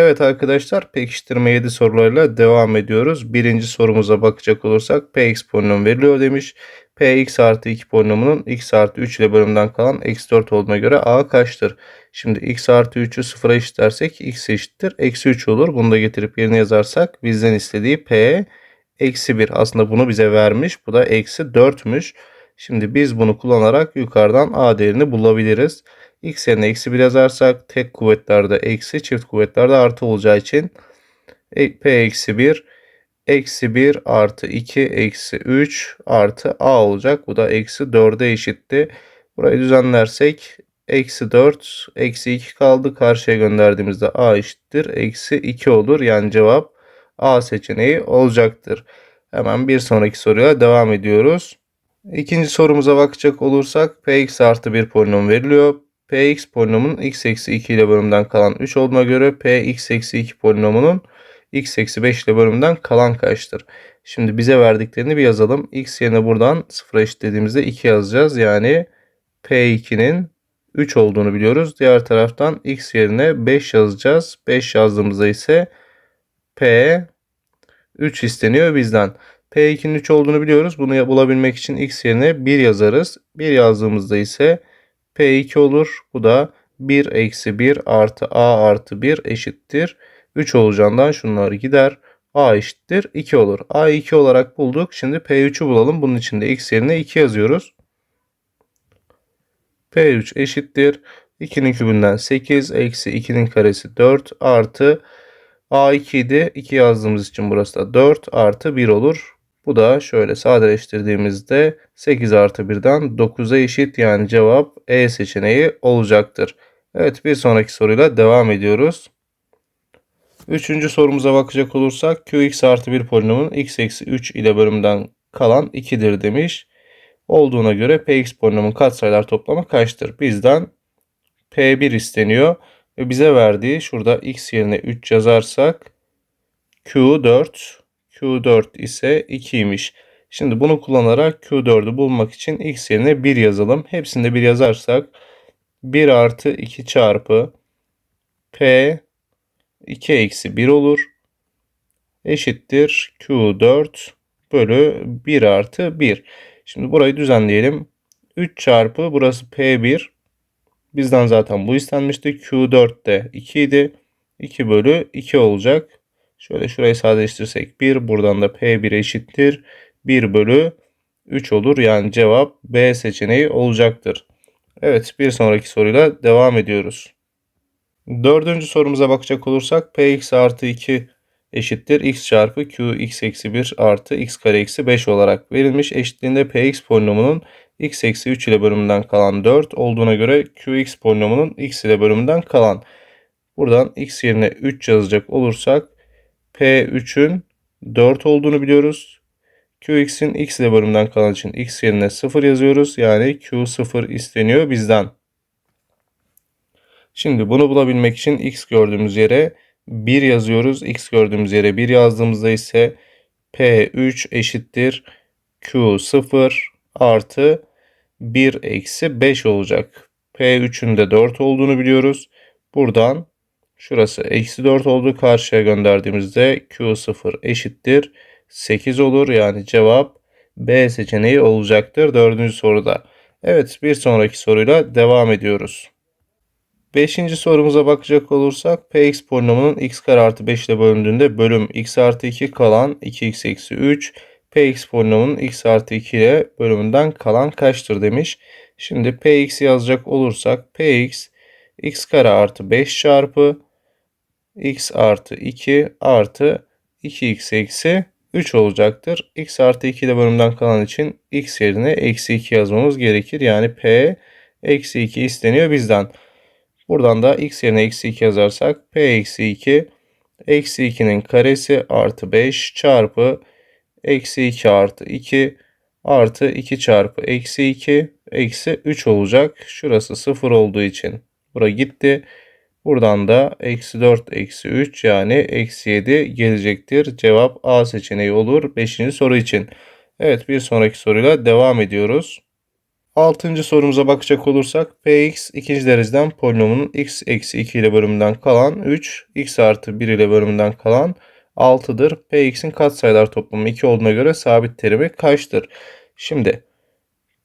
Evet arkadaşlar pekiştirme 7 sorularıyla devam ediyoruz. Birinci sorumuza bakacak olursak px polinomu veriliyor demiş. px artı 2 polinomunun x artı 3 ile bölümden kalan eksi 4 olduğuna göre a kaçtır? Şimdi x artı 3'ü sıfıra eşitlersek x eşittir. Eksi 3 olur. Bunu da getirip yerine yazarsak bizden istediği p eksi 1. Aslında bunu bize vermiş. Bu da eksi 4'müş. Şimdi biz bunu kullanarak yukarıdan a değerini bulabiliriz. X yerine eksi 1 yazarsak tek kuvvetlerde eksi çift kuvvetlerde artı olacağı için e, P eksi 1 eksi 1 artı 2 eksi 3 artı A olacak. Bu da eksi 4'e eşitti. Burayı düzenlersek eksi 4 eksi 2 kaldı. Karşıya gönderdiğimizde A eşittir. Eksi 2 olur. Yani cevap A seçeneği olacaktır. Hemen bir sonraki soruya devam ediyoruz. İkinci sorumuza bakacak olursak px artı bir polinom veriliyor. Px polinomunun x eksi 2 ile bölümden kalan 3 olduğuna göre px eksi 2 polinomunun x eksi 5 ile bölümden kalan kaçtır? Şimdi bize verdiklerini bir yazalım. x yerine buradan 0 eşitlediğimizde 2 yazacağız. Yani p2'nin 3 olduğunu biliyoruz. Diğer taraftan x yerine 5 yazacağız. 5 yazdığımızda ise p 3 isteniyor bizden. P2'nin 3 olduğunu biliyoruz. Bunu bulabilmek için x yerine 1 yazarız. 1 yazdığımızda ise P2 olur. Bu da 1 eksi 1 artı A artı 1 eşittir. 3 olacağından şunlar gider. A eşittir 2 olur. A 2 olarak bulduk. Şimdi P3'ü bulalım. Bunun için de x yerine 2 yazıyoruz. P3 eşittir. 2'nin kübünden 8 eksi 2'nin karesi 4 artı A2 idi. 2 yazdığımız için burası da 4 artı 1 olur. Bu da şöyle sadeleştirdiğimizde 8 artı 1'den 9'a eşit yani cevap E seçeneği olacaktır. Evet bir sonraki soruyla devam ediyoruz. Üçüncü sorumuza bakacak olursak qx artı 1 polinomun x eksi 3 ile bölümden kalan 2'dir demiş. Olduğuna göre px polinomun katsayılar toplamı kaçtır? Bizden p1 isteniyor. Ve bize verdiği şurada x yerine 3 yazarsak q4 Q4 ise 2'ymiş. Şimdi bunu kullanarak Q4'ü bulmak için x yerine 1 yazalım. Hepsinde 1 yazarsak 1 artı 2 çarpı P 2 eksi 1 olur. Eşittir Q4 bölü 1 artı 1. Şimdi burayı düzenleyelim. 3 çarpı burası P1. Bizden zaten bu istenmişti. Q4 de 2 idi. 2 bölü 2 olacak. Şöyle şurayı sadeleştirsek 1 buradan da P1 eşittir. 1 bölü 3 olur. Yani cevap B seçeneği olacaktır. Evet bir sonraki soruyla devam ediyoruz. Dördüncü sorumuza bakacak olursak Px artı 2 eşittir x çarpı q x eksi 1 artı x kare eksi 5 olarak verilmiş. Eşitliğinde px polinomunun x eksi 3 ile bölümünden kalan 4 olduğuna göre qx polinomunun x ile bölümünden kalan. Buradan x yerine 3 yazacak olursak P3'ün 4 olduğunu biliyoruz. Qx'in x ile bölümden kalan için x yerine 0 yazıyoruz. Yani Q0 isteniyor bizden. Şimdi bunu bulabilmek için x gördüğümüz yere 1 yazıyoruz. x gördüğümüz yere 1 yazdığımızda ise P3 eşittir Q0 artı 1 eksi 5 olacak. P3'ün de 4 olduğunu biliyoruz. Buradan Şurası eksi 4 oldu. Karşıya gönderdiğimizde Q0 eşittir. 8 olur. Yani cevap B seçeneği olacaktır. Dördüncü soruda. Evet bir sonraki soruyla devam ediyoruz. Beşinci sorumuza bakacak olursak px polinomunun x kare artı 5 ile bölündüğünde bölüm x artı 2 kalan 2x eksi 3 px polinomunun x artı 2 ile bölümünden kalan kaçtır demiş. Şimdi px yazacak olursak px x kare artı 5 çarpı x artı 2 artı 2x eksi 3 olacaktır. x artı 2 ile bölümden kalan için x yerine eksi 2 yazmamız gerekir. Yani p eksi 2 isteniyor bizden. Buradan da x yerine eksi 2 yazarsak p eksi 2 eksi 2'nin karesi artı 5 çarpı eksi 2 artı 2 artı 2 çarpı eksi 2 eksi 3 olacak. Şurası 0 olduğu için bura gitti. Buradan da eksi 4 eksi 3 yani eksi 7 gelecektir. Cevap A seçeneği olur 5. soru için. Evet bir sonraki soruyla devam ediyoruz. Altıncı sorumuza bakacak olursak px ikinci dereceden polinomunun x eksi 2 ile bölümünden kalan 3, x artı 1 ile bölümünden kalan 6'dır. px'in katsayılar toplamı 2 olduğuna göre sabit terimi kaçtır? Şimdi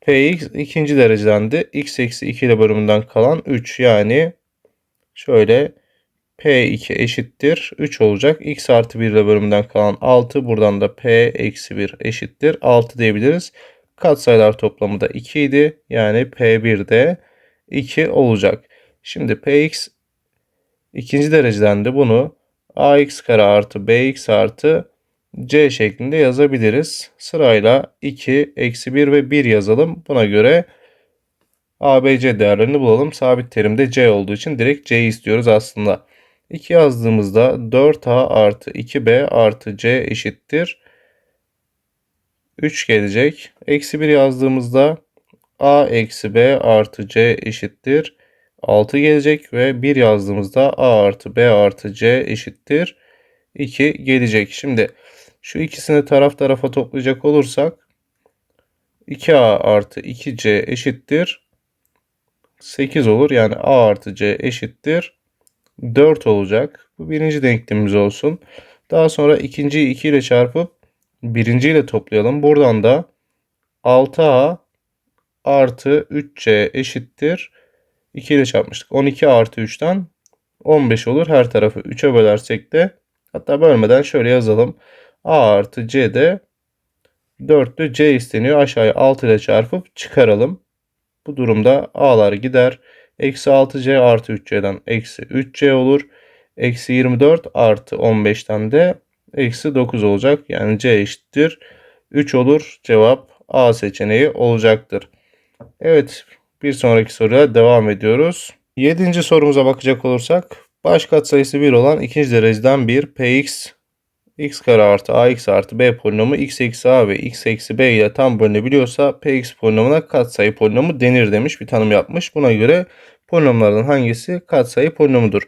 px ikinci dereceden de x eksi 2 ile bölümünden kalan 3 yani şöyle P2 eşittir 3 olacak. X artı 1 ile bölümünden kalan 6. Buradan da P eksi 1 eşittir 6 diyebiliriz. Katsayılar toplamı da 2 idi. Yani P1 de 2 olacak. Şimdi Px ikinci dereceden de bunu ax kare artı bx artı c şeklinde yazabiliriz. Sırayla 2, eksi 1 ve 1 yazalım. Buna göre ABC değerlerini bulalım. Sabit terimde C olduğu için direkt C istiyoruz aslında. 2 yazdığımızda 4A artı 2B artı C eşittir. 3 gelecek. Eksi 1 yazdığımızda A eksi B artı C eşittir. 6 gelecek ve 1 yazdığımızda A artı B artı C eşittir. 2 gelecek. Şimdi şu ikisini taraf tarafa toplayacak olursak 2A artı 2C eşittir. 8 olur. Yani A artı C eşittir. 4 olacak. Bu birinci denklemimiz olsun. Daha sonra ikinciyi 2 ile çarpıp birinci ile toplayalım. Buradan da 6A artı 3C eşittir. 2 ile çarpmıştık. 12 artı 3'ten 15 olur. Her tarafı 3'e bölersek de hatta bölmeden şöyle yazalım. A artı C de 4'lü C isteniyor. Aşağıya 6 ile çarpıp çıkaralım. Bu durumda A'lar gider. Eksi 6C artı 3C'den eksi 3C olur. Eksi 24 artı 15'ten de eksi 9 olacak. Yani C eşittir. 3 olur. Cevap A seçeneği olacaktır. Evet bir sonraki soruya devam ediyoruz. Yedinci sorumuza bakacak olursak baş katsayısı 1 olan ikinci dereceden bir px x kare artı ax artı b polinomu x eksi a ve x eksi b ile tam bölünebiliyorsa px polinomuna katsayı polinomu denir demiş bir tanım yapmış. Buna göre polinomlardan hangisi katsayı polinomudur?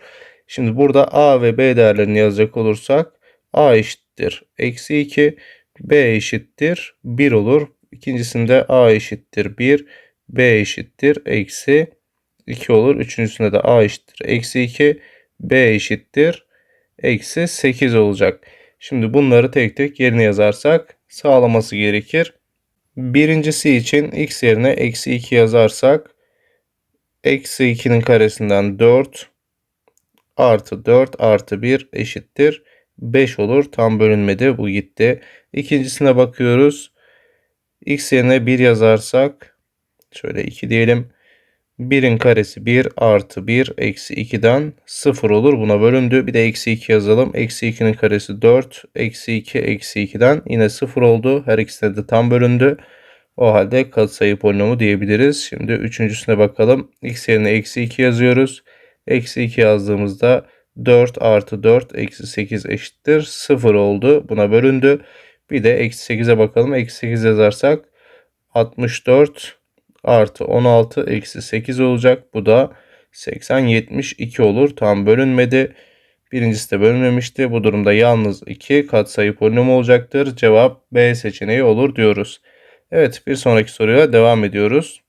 Şimdi burada a ve b değerlerini yazacak olursak a eşittir eksi 2 b eşittir 1 olur. İkincisinde a eşittir 1 b eşittir eksi 2 olur. Üçüncüsünde de a eşittir eksi 2 b eşittir eksi 8 olacak. Şimdi bunları tek tek yerine yazarsak sağlaması gerekir. Birincisi için x yerine eksi 2 yazarsak eksi 2'nin karesinden 4 artı 4 artı 1 eşittir 5 olur. Tam bölünmedi bu gitti. İkincisine bakıyoruz. x yerine 1 yazarsak şöyle 2 diyelim. 1'in karesi 1 artı 1 eksi 2'den 0 olur. Buna bölündü. Bir de eksi 2 yazalım. Eksi 2'nin karesi 4. Eksi 2 eksi 2'den yine 0 oldu. Her ikisine de tam bölündü. O halde katsayı polinomu diyebiliriz. Şimdi üçüncüsüne bakalım. X yerine eksi 2 yazıyoruz. Eksi 2 yazdığımızda 4 artı 4 eksi 8 eşittir. 0 oldu. Buna bölündü. Bir de eksi 8'e bakalım. Eksi 8 yazarsak 64 artı 16 eksi 8 olacak. Bu da 80 72 olur. Tam bölünmedi. Birincisi de bölünmemişti. Bu durumda yalnız 2 katsayı polinomu olacaktır. Cevap B seçeneği olur diyoruz. Evet bir sonraki soruya devam ediyoruz.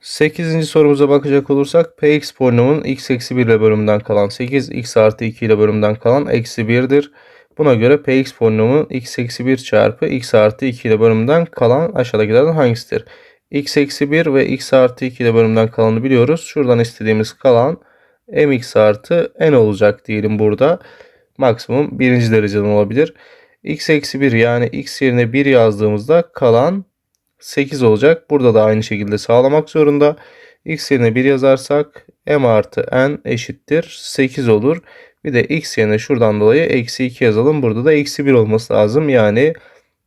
8. sorumuza bakacak olursak px polinomunun x eksi 1 ile bölümünden kalan 8 x artı 2 ile bölümünden kalan eksi 1'dir. Buna göre px polinomunun x eksi 1 çarpı x artı 2 ile bölümünden kalan aşağıdakilerden hangisidir? X eksi 1 ve x artı 2 ile bölümden kalanı biliyoruz. Şuradan istediğimiz kalan mx artı n olacak diyelim burada. Maksimum birinci dereceden olabilir x eksi 1 yani x yerine 1 yazdığımızda kalan 8 olacak. Burada da aynı şekilde sağlamak zorunda. x yerine 1 yazarsak m artı n eşittir 8 olur. Bir de x yerine şuradan dolayı eksi 2 yazalım. Burada da eksi 1 olması lazım. Yani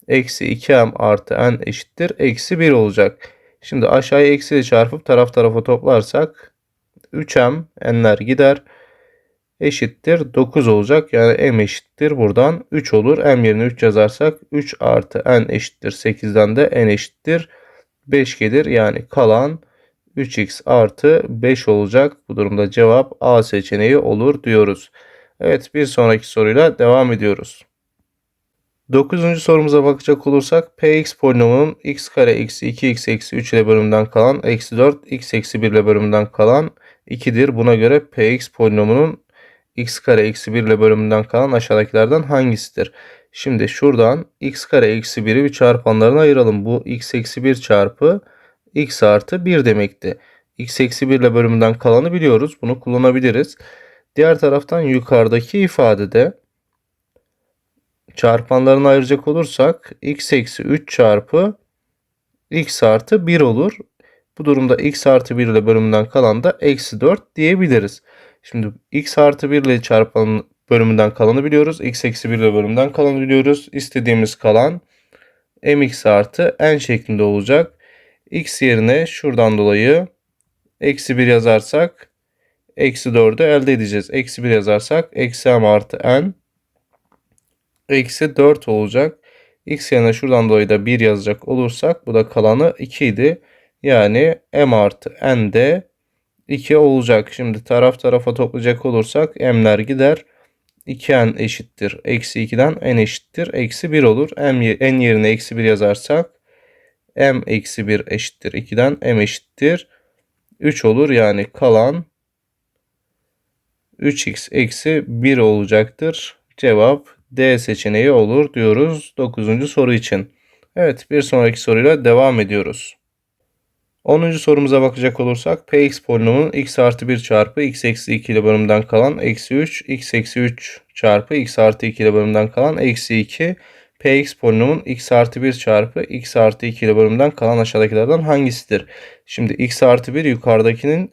eksi 2m artı n eşittir eksi 1 olacak. Şimdi aşağıya eksi ile çarpıp taraf tarafa toplarsak 3m n'ler gider eşittir 9 olacak. Yani m eşittir buradan 3 olur. m yerine 3 yazarsak 3 artı n eşittir 8'den de n eşittir 5 gelir. Yani kalan 3x artı 5 olacak. Bu durumda cevap A seçeneği olur diyoruz. Evet bir sonraki soruyla devam ediyoruz. Dokuzuncu sorumuza bakacak olursak px polinomunun x kare eksi 2x eksi 3 ile bölümünden kalan eksi 4 x eksi 1 ile bölümünden kalan 2'dir. Buna göre px polinomunun x kare eksi 1 ile bölümünden kalan aşağıdakilerden hangisidir? Şimdi şuradan x kare eksi 1'i bir çarpanlarına ayıralım. Bu x eksi 1 çarpı x artı 1 demekti. x eksi 1 ile bölümünden kalanı biliyoruz. Bunu kullanabiliriz. Diğer taraftan yukarıdaki ifadede çarpanlarını ayıracak olursak x eksi 3 çarpı x artı 1 olur. Bu durumda x artı 1 ile bölümünden kalan da eksi 4 diyebiliriz. Şimdi x artı 1 ile çarpan bölümünden kalanı biliyoruz. x eksi 1 ile bölümünden kalanı biliyoruz. İstediğimiz kalan mx artı n şeklinde olacak. x yerine şuradan dolayı eksi 1 yazarsak eksi 4'ü elde edeceğiz. Eksi 1 yazarsak eksi m artı n eksi 4 olacak. X yerine şuradan dolayı da 1 yazacak olursak bu da kalanı 2 idi. Yani m artı n de 2 olacak. Şimdi taraf tarafa toplayacak olursak m'ler gider. 2n eşittir. Eksi 2'den n eşittir. Eksi 1 olur. M, n yerine eksi 1 yazarsak m eksi 1 eşittir. 2'den m eşittir. 3 olur. Yani kalan 3x eksi 1 olacaktır. Cevap D seçeneği olur diyoruz 9. soru için. Evet bir sonraki soruyla devam ediyoruz. 10. sorumuza bakacak olursak px polinomunun x artı 1 çarpı x eksi 2 ile bölümden kalan eksi 3 x eksi 3 çarpı x artı 2 ile bölümden kalan eksi 2 px polinomun x artı 1 çarpı x artı 2 ile bölümden kalan aşağıdakilerden hangisidir? Şimdi x artı 1 yukarıdakinin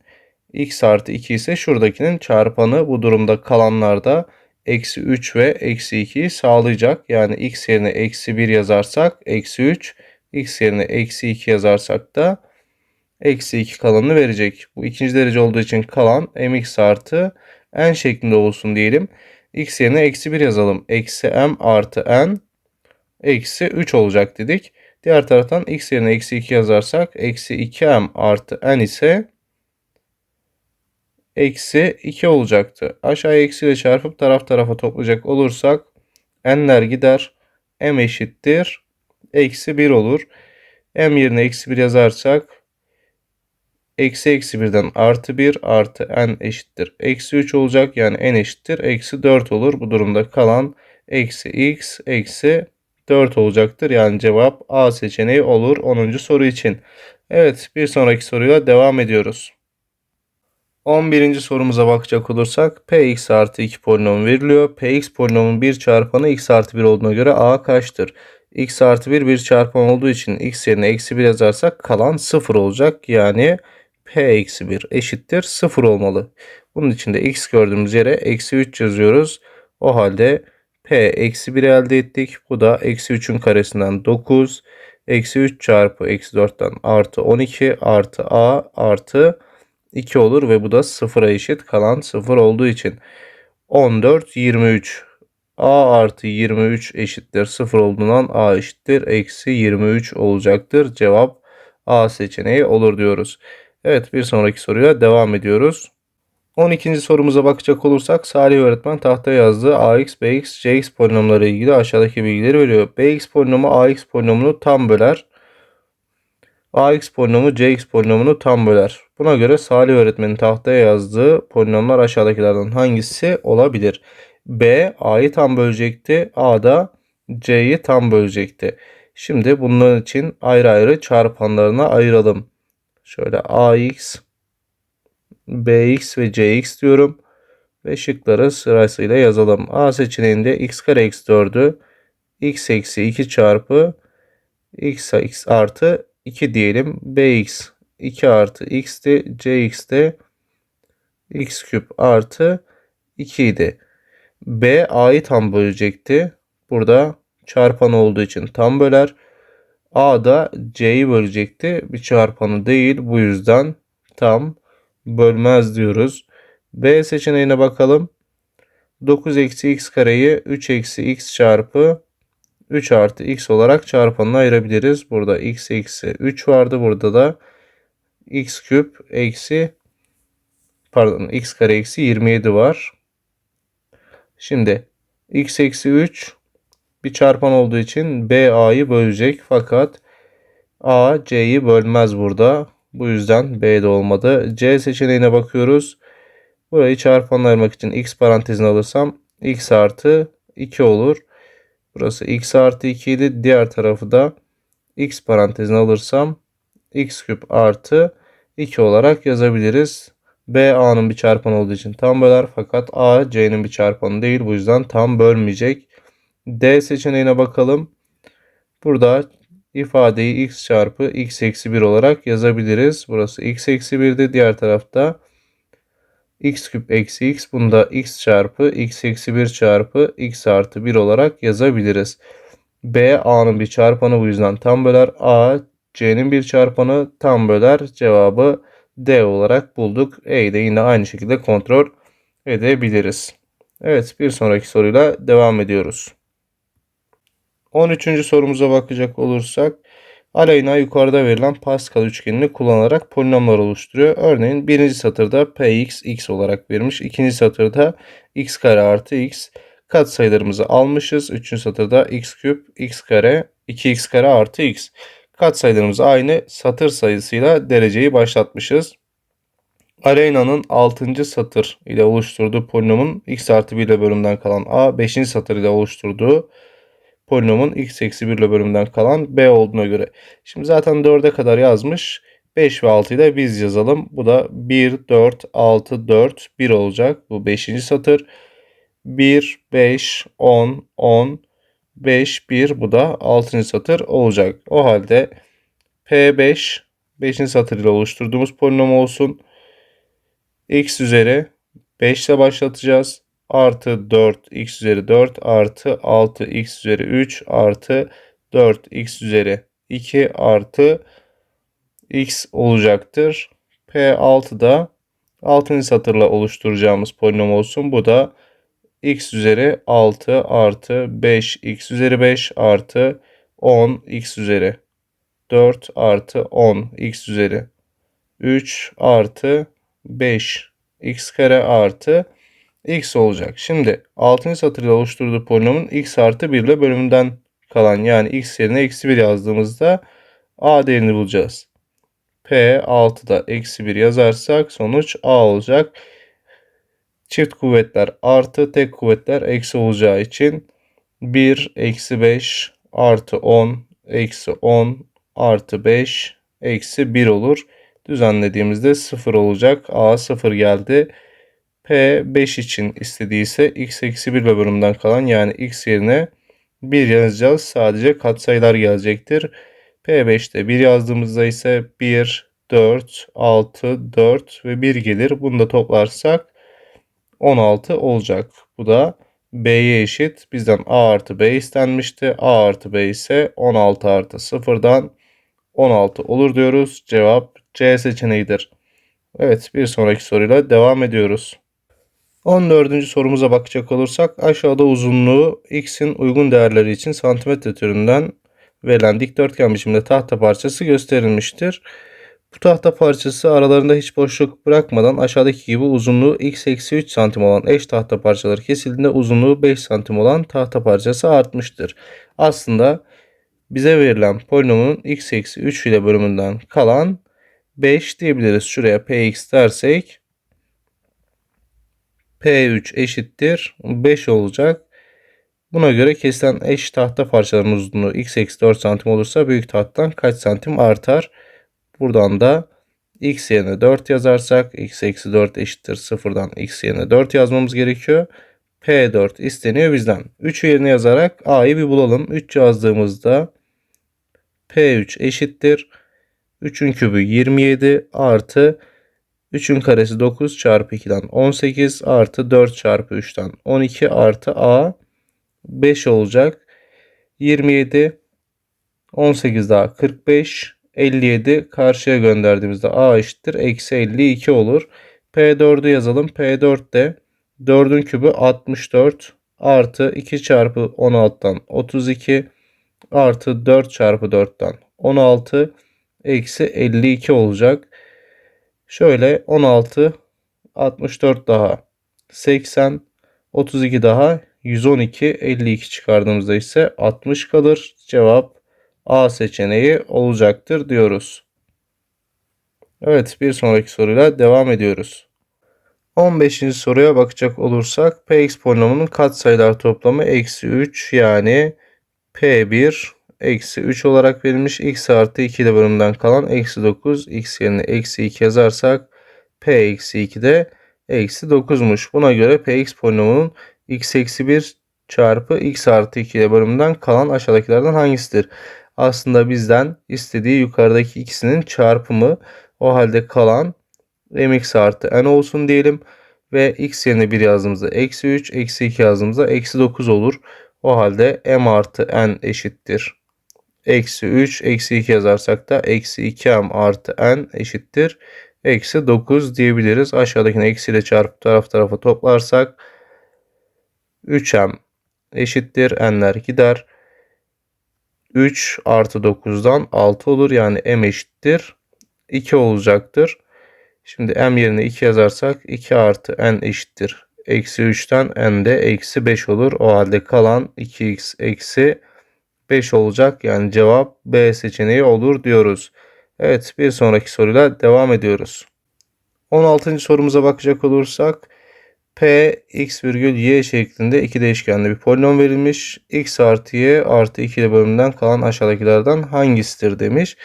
x artı 2 ise şuradakinin çarpanı bu durumda kalanlarda eksi 3 ve eksi 2'yi sağlayacak. Yani x yerine eksi 1 yazarsak eksi 3, x yerine eksi 2 yazarsak da eksi 2 kalanını verecek. Bu ikinci derece olduğu için kalan mx artı n şeklinde olsun diyelim. x yerine eksi 1 yazalım. Eksi m artı n eksi 3 olacak dedik. Diğer taraftan x yerine eksi 2 yazarsak eksi 2m artı n ise eksi 2 olacaktı. Aşağıya eksiyle çarpıp taraf tarafa toplayacak olursak n'ler gider. m eşittir. Eksi 1 olur. m yerine eksi 1 yazarsak eksi eksi 1'den artı 1 artı n eşittir. Eksi 3 olacak. Yani n eşittir. Eksi 4 olur. Bu durumda kalan eksi x eksi 4 olacaktır. Yani cevap A seçeneği olur 10. soru için. Evet bir sonraki soruyla devam ediyoruz. 11. sorumuza bakacak olursak px artı 2 polinom veriliyor. px polinomun bir çarpanı x artı 1 olduğuna göre a kaçtır? x artı 1 bir çarpan olduğu için x yerine eksi 1 yazarsak kalan 0 olacak. Yani p eksi 1 eşittir 0 olmalı. Bunun için de x gördüğümüz yere eksi 3 yazıyoruz. O halde p eksi 1 elde ettik. Bu da eksi 3'ün karesinden 9. Eksi 3 çarpı eksi 4'ten artı 12 artı a artı 2 olur ve bu da 0'a eşit kalan 0 olduğu için 14 23 a artı 23 eşittir 0 olduğundan a eşittir eksi 23 olacaktır. Cevap a seçeneği olur diyoruz. Evet bir sonraki soruya devam ediyoruz. 12. sorumuza bakacak olursak Salih öğretmen tahtaya yazdığı ax, bx, cx polinomları ilgili aşağıdaki bilgileri veriyor. bx polinomu ax polinomunu tam böler ax polinomu cx polinomunu tam böler. Buna göre Salih öğretmenin tahtaya yazdığı polinomlar aşağıdakilerden hangisi olabilir? B a'yı tam bölecekti. A da c'yi tam bölecekti. Şimdi bunların için ayrı ayrı çarpanlarına ayıralım. Şöyle ax, bx ve cx diyorum. Ve şıkları sırasıyla yazalım. A seçeneğinde x kare eksi 4'ü x eksi 2 çarpı x, x artı 2 diyelim. Bx 2 artı x de cx de x küp artı 2 idi. B a'yı tam bölecekti. Burada çarpan olduğu için tam böler. A da c'yi bölecekti. Bir çarpanı değil. Bu yüzden tam bölmez diyoruz. B seçeneğine bakalım. 9 eksi x kareyi 3 eksi x çarpı 3 artı x olarak çarpanına ayırabiliriz. Burada x eksi 3 vardı. Burada da x küp eksi pardon x kare eksi 27 var. Şimdi x eksi 3 bir çarpan olduğu için B A'yı bölecek fakat A C'yi bölmez burada. Bu yüzden B'de olmadı. C seçeneğine bakıyoruz. Burayı çarpanla ayırmak için x parantezine alırsam x artı 2 olur. Burası x artı 2 idi. Diğer tarafı da x parantezine alırsam x küp artı 2 olarak yazabiliriz. B A'nın bir çarpanı olduğu için tam böler fakat A C'nin bir çarpanı değil. Bu yüzden tam bölmeyecek. D seçeneğine bakalım. Burada ifadeyi x çarpı x eksi 1 olarak yazabiliriz. Burası x eksi 1'di. Diğer tarafta x küp eksi x. Bunda x çarpı x eksi 1 çarpı x artı 1 olarak yazabiliriz. B A'nın bir çarpanı bu yüzden tam böler. A C'nin bir çarpanı tam böler. Cevabı D olarak bulduk. E'yi de yine aynı şekilde kontrol edebiliriz. Evet bir sonraki soruyla devam ediyoruz. 13. sorumuza bakacak olursak Aleyna yukarıda verilen Pascal üçgenini kullanarak polinomlar oluşturuyor. Örneğin birinci satırda px x olarak vermiş. ikinci satırda x kare artı x katsayılarımızı almışız. Üçüncü satırda x küp x kare 2x kare artı x. Katsayılarımız aynı satır sayısıyla dereceyi başlatmışız. Aleyna'nın 6. satır ile oluşturduğu polinomun x artı 1 ile bölümden kalan a 5. satır ile oluşturduğu polinomun x eksi 1 ile bölümden kalan b olduğuna göre. Şimdi zaten 4'e kadar yazmış. 5 ve 6'yı da biz yazalım. Bu da 1, 4, 6, 4, 1 olacak. Bu 5. satır. 1, 5, 10, 10, 5, 1 bu da 6. satır olacak. O halde P5 5. satır ile oluşturduğumuz polinom olsun. X üzeri 5 ile başlatacağız. Artı 4 x üzeri 4 artı 6 x üzeri 3 artı 4 x üzeri 2 artı x olacaktır. P6 da 6. satırla oluşturacağımız polinom olsun. Bu da x üzeri 6 artı 5 x üzeri 5 artı 10 x üzeri 4 artı 10 x üzeri 3 artı 5 x kare artı x olacak. Şimdi 6. satırda oluşturduğu polinomun x artı 1 ile bölümünden kalan yani x yerine eksi 1 yazdığımızda a değerini bulacağız. P 6'da eksi 1 yazarsak sonuç a olacak. Çift kuvvetler artı tek kuvvetler eksi olacağı için 1 eksi 5 artı 10 eksi 10 artı 5 eksi 1 olur. Düzenlediğimizde 0 olacak. A 0 geldi. P 5 için istediyse x eksi 1 bölümünden kalan yani x yerine 1 yazacağız. Sadece katsayılar gelecektir. P5'te 1 yazdığımızda ise 1, 4, 6, 4 ve 1 gelir. Bunu da toplarsak 16 olacak. Bu da B'ye eşit. Bizden A artı B istenmişti. A artı B ise 16 artı 0'dan 16 olur diyoruz. Cevap C seçeneğidir. Evet bir sonraki soruyla devam ediyoruz. 14. sorumuza bakacak olursak aşağıda uzunluğu x'in uygun değerleri için santimetre türünden verilen dikdörtgen biçimde tahta parçası gösterilmiştir. Bu tahta parçası aralarında hiç boşluk bırakmadan aşağıdaki gibi uzunluğu x eksi 3 santim olan eş tahta parçaları kesildiğinde uzunluğu 5 santim olan tahta parçası artmıştır. Aslında bize verilen polinomun x eksi 3 ile bölümünden kalan 5 diyebiliriz. Şuraya px dersek P3 eşittir 5 olacak. Buna göre kesilen eş tahta parçalarının uzunluğu x eksi 4 santim olursa büyük tahttan kaç santim artar? Buradan da x yerine 4 yazarsak x eksi 4 eşittir 0'dan x yerine 4 yazmamız gerekiyor. P4 isteniyor bizden. 3 yerine yazarak A'yı bir bulalım. 3 yazdığımızda P3 eşittir. 3'ün kübü 27 artı 3'ün karesi 9 çarpı 2'den 18 artı 4 çarpı 3'ten 12 artı A 5 olacak. 27 18 daha 45 57 karşıya gönderdiğimizde A eşittir. Eksi 52 olur. P4'ü yazalım. P4 de 4'ün kübü 64 artı 2 çarpı 16'dan 32 artı 4 çarpı 4'ten 16 eksi 52 olacak. Şöyle 16 64 daha 80 32 daha 112, 52 çıkardığımızda ise 60 kalır. Cevap A seçeneği olacaktır diyoruz. Evet bir sonraki soruyla devam ediyoruz. 15. soruya bakacak olursak px polinomunun katsayılar toplamı eksi 3 yani p1 eksi 3 olarak verilmiş. x artı 2 ile bölümden kalan eksi 9 x yerine eksi 2 yazarsak p eksi 2 de eksi 9'muş. Buna göre px polinomunun x eksi 1 çarpı x artı 2 ile bölümden kalan aşağıdakilerden hangisidir? Aslında bizden istediği yukarıdaki ikisinin çarpımı. O halde kalan mx artı n olsun diyelim. Ve x yerine 1 yazdığımızda eksi 3, eksi 2 yazdığımızda eksi 9 olur. O halde m artı n eşittir. Eksi 3, eksi 2 yazarsak da eksi 2m artı n eşittir. Eksi 9 diyebiliriz. Aşağıdakini eksiyle çarpıp taraf tarafa toplarsak 3m eşittir. n'ler gider. 3 artı 9'dan 6 olur. Yani m eşittir. 2 olacaktır. Şimdi m yerine 2 yazarsak 2 artı n eşittir. Eksi 3'ten n de eksi 5 olur. O halde kalan 2x eksi 5 olacak. Yani cevap B seçeneği olur diyoruz. Evet bir sonraki soruyla devam ediyoruz. 16. sorumuza bakacak olursak P x virgül y şeklinde iki değişkenli bir polinom verilmiş. x artı y artı 2 ile bölümünden kalan aşağıdakilerden hangisidir demiş.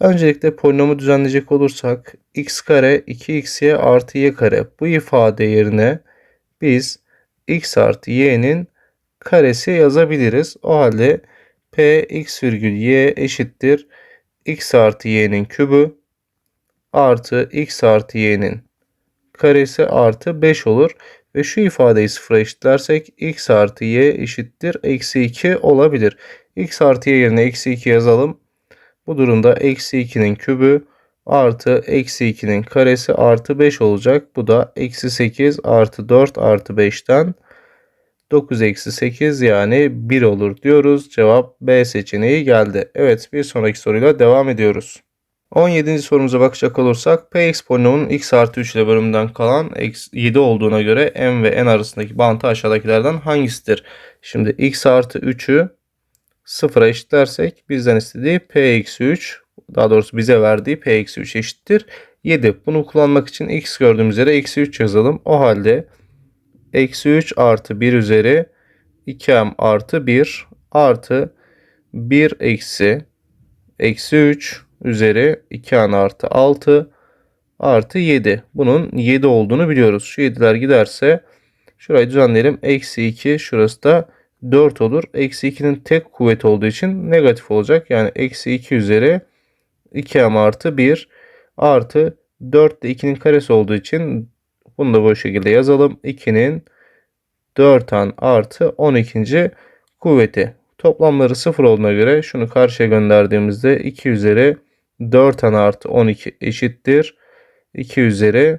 Öncelikle polinomu düzenleyecek olursak x kare 2xy artı y kare bu ifade yerine biz x artı y'nin karesi yazabiliriz. O halde p x virgül y eşittir x artı y'nin kübü artı x artı y'nin karesi artı 5 olur. Ve şu ifadeyi sıfıra eşitlersek x artı y eşittir eksi 2 olabilir. x artı y yerine eksi 2 yazalım. Bu durumda eksi 2'nin kübü artı eksi 2'nin karesi artı 5 olacak. Bu da eksi 8 artı 4 artı 5'ten 9 eksi 8 yani 1 olur diyoruz. Cevap B seçeneği geldi. Evet bir sonraki soruyla devam ediyoruz. 17. sorumuza bakacak olursak Px polinomunun x artı 3 ile bölümünden kalan 7 olduğuna göre m ve n arasındaki bantı aşağıdakilerden hangisidir? Şimdi x artı 3'ü sıfıra eşitlersek bizden istediği p eksi 3 daha doğrusu bize verdiği p eksi 3 eşittir 7. Bunu kullanmak için x gördüğümüz yere eksi 3 yazalım. O halde eksi 3 artı 1 üzeri 2m artı 1 artı 1 eksi eksi 3 üzeri 2n artı 6 artı 7. Bunun 7 olduğunu biliyoruz. Şu 7'ler giderse şurayı düzenleyelim. Eksi 2 şurası da 4 olur. Eksi 2'nin tek kuvveti olduğu için negatif olacak. Yani eksi 2 üzeri 2m artı 1 artı 4 de 2'nin karesi olduğu için bunu da bu şekilde yazalım. 2'nin 4n artı 12. kuvveti. Toplamları 0 olduğuna göre şunu karşıya gönderdiğimizde 2 üzeri 4n artı 12 eşittir. 2 üzeri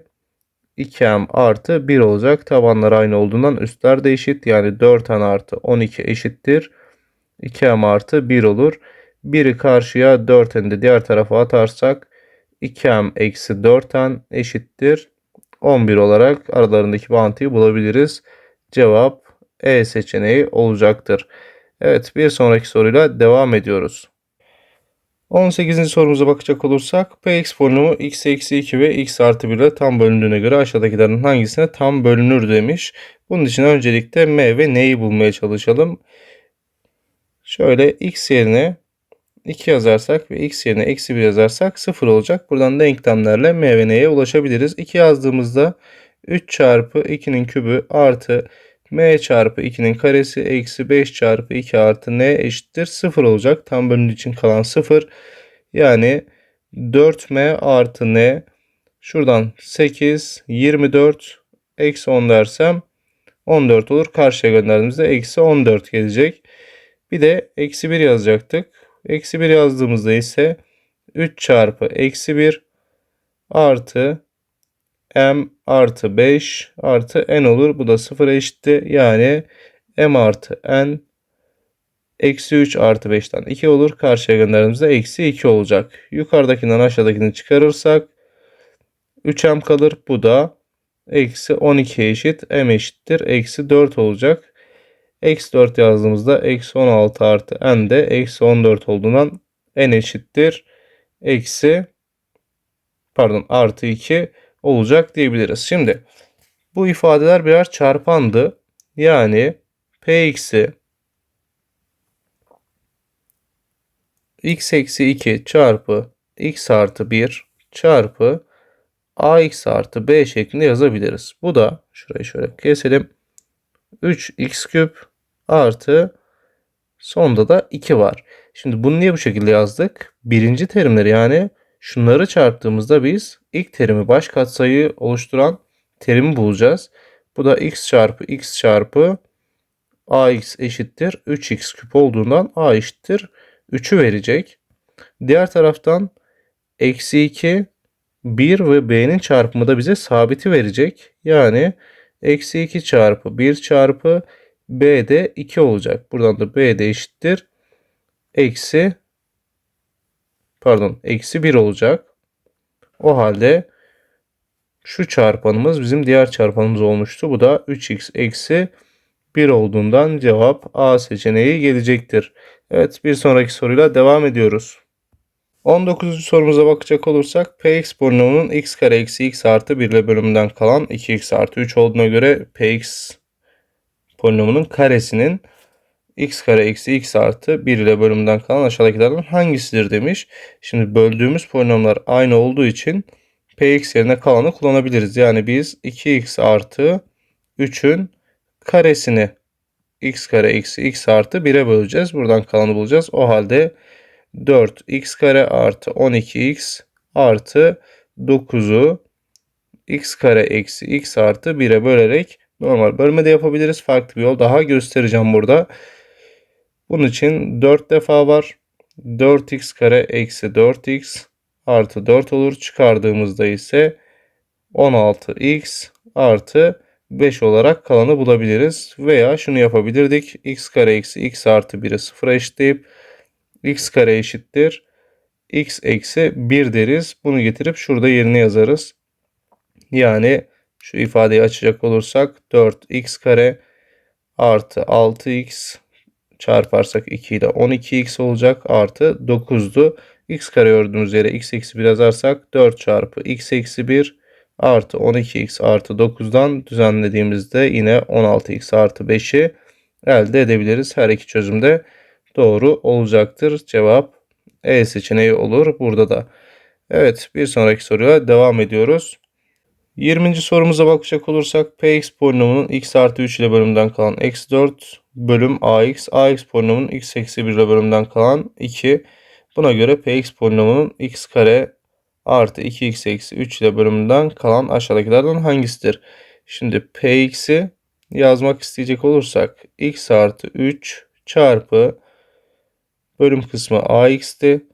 2m artı 1 olacak. Tabanlar aynı olduğundan üstler de eşit. Yani 4n artı 12 eşittir. 2m artı 1 olur. 1'i karşıya 4n'i de diğer tarafa atarsak 2m eksi 4n eşittir. 11 olarak aralarındaki bağıntıyı bulabiliriz. Cevap E seçeneği olacaktır. Evet bir sonraki soruyla devam ediyoruz. 18. sorumuza bakacak olursak px polinomu x eksi 2 ve x artı 1 ile tam bölündüğüne göre aşağıdakilerin hangisine tam bölünür demiş. Bunun için öncelikle m ve n'yi bulmaya çalışalım. Şöyle x yerine 2 yazarsak ve x yerine eksi 1 yazarsak 0 olacak. Buradan denklemlerle m ve n'ye ulaşabiliriz. 2 yazdığımızda 3 çarpı 2'nin kübü artı m çarpı 2'nin karesi eksi 5 çarpı 2 artı n eşittir 0 olacak. Tam bölümü için kalan 0. Yani 4m artı n şuradan 8 24 eksi 10 dersem 14 olur. Karşıya gönderdiğimizde eksi 14 gelecek. Bir de eksi 1 yazacaktık. Eksi 1 yazdığımızda ise 3 çarpı eksi 1 artı m artı 5 artı n olur. Bu da 0 eşitti. Yani m artı n eksi 3 artı 5'ten 2 olur. Karşıya gönderdiğimizde eksi 2 olacak. Yukarıdakinden aşağıdakini çıkarırsak 3m kalır. Bu da eksi 12 eşit m eşittir. Eksi 4 olacak. Eksi 4 yazdığımızda eksi 16 artı n de eksi 14 olduğundan n eşittir. Eksi pardon artı 2 olacak diyebiliriz. Şimdi bu ifadeler birer çarpandı. Yani px'i x eksi 2 çarpı x artı 1 çarpı ax artı b şeklinde yazabiliriz. Bu da şurayı şöyle keselim. 3x küp artı sonda da 2 var. Şimdi bunu niye bu şekilde yazdık? Birinci terimleri yani şunları çarptığımızda biz ilk terimi baş katsayı oluşturan terimi bulacağız. Bu da x çarpı x çarpı ax eşittir 3x küp olduğundan a eşittir 3'ü verecek. Diğer taraftan eksi 2 1 ve b'nin çarpımı da bize sabiti verecek. Yani eksi 2 çarpı 1 çarpı b de 2 olacak. Buradan da b de eşittir. Eksi pardon eksi 1 olacak. O halde şu çarpanımız bizim diğer çarpanımız olmuştu. Bu da 3x eksi 1 olduğundan cevap A seçeneği gelecektir. Evet bir sonraki soruyla devam ediyoruz. 19. sorumuza bakacak olursak px polinomunun x kare eksi x artı 1 ile bölümünden kalan 2x artı 3 olduğuna göre px polinomunun karesinin x kare eksi x artı 1 ile bölümünden kalan aşağıdakilerden hangisidir demiş. Şimdi böldüğümüz polinomlar aynı olduğu için px yerine kalanı kullanabiliriz. Yani biz 2x artı 3'ün karesini x kare eksi x artı 1'e böleceğiz. Buradan kalanı bulacağız. O halde 4x kare artı 12x artı 9'u x kare eksi x artı 1'e bölerek normal bölme de yapabiliriz. Farklı bir yol daha göstereceğim burada. Bunun için 4 defa var. 4x kare eksi 4x artı 4 olur. Çıkardığımızda ise 16x artı 5 olarak kalanı bulabiliriz. Veya şunu yapabilirdik. x kare eksi x artı 1'i sıfıra eşitleyip x kare eşittir. x eksi 1 deriz. Bunu getirip şurada yerine yazarız. Yani şu ifadeyi açacak olursak 4x kare artı 6x çarparsak 2 ile 12x olacak artı 9'du. x kare gördüğümüz yere x eksi 1 yazarsak 4 çarpı x eksi 1 artı 12x artı 9'dan düzenlediğimizde yine 16x artı 5'i elde edebiliriz. Her iki çözümde doğru olacaktır. Cevap E seçeneği olur burada da. Evet bir sonraki soruya devam ediyoruz. 20. sorumuza bakacak olursak px polinomunun x artı 3 ile bölümden kalan x 4 bölüm ax, ax polinomunun x eksi 1 ile bölümden kalan 2. Buna göre px polinomunun x kare artı 2x eksi 3 ile bölümünden kalan aşağıdakilerden hangisidir? Şimdi px'i yazmak isteyecek olursak x artı 3 çarpı bölüm kısmı ax'ti.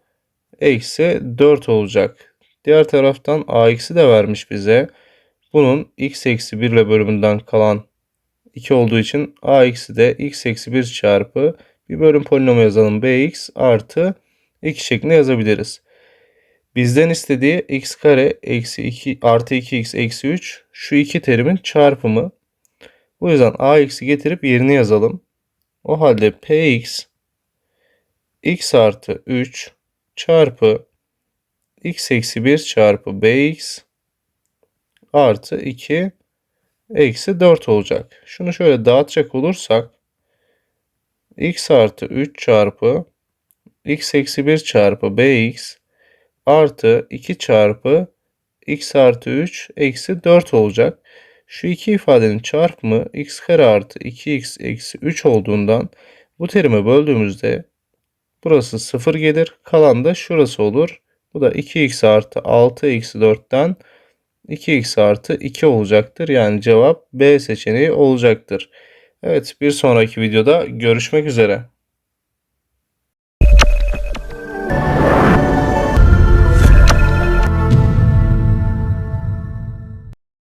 Eksi 4 olacak. Diğer taraftan ax'i de vermiş bize. Bunun x eksi 1 ile bölümünden kalan 2 olduğu için ax'i de x eksi 1 çarpı bir bölüm polinomu yazalım bx artı 2 şeklinde yazabiliriz. Bizden istediği x kare eksi 2 artı 2x eksi 3 şu iki terimin çarpımı. Bu yüzden ax'i getirip yerine yazalım. O halde px x artı 3 çarpı x eksi 1 çarpı bx artı 2 eksi 4 olacak. Şunu şöyle dağıtacak olursak x artı 3 çarpı x eksi 1 çarpı bx artı 2 çarpı x artı 3 eksi 4 olacak. Şu iki ifadenin çarpımı x kare artı 2x eksi 3 olduğundan bu terime böldüğümüzde burası 0 gelir. Kalan da şurası olur. Bu da 2x artı 6 eksi 4'ten 2x artı 2 olacaktır. Yani cevap B seçeneği olacaktır. Evet bir sonraki videoda görüşmek üzere.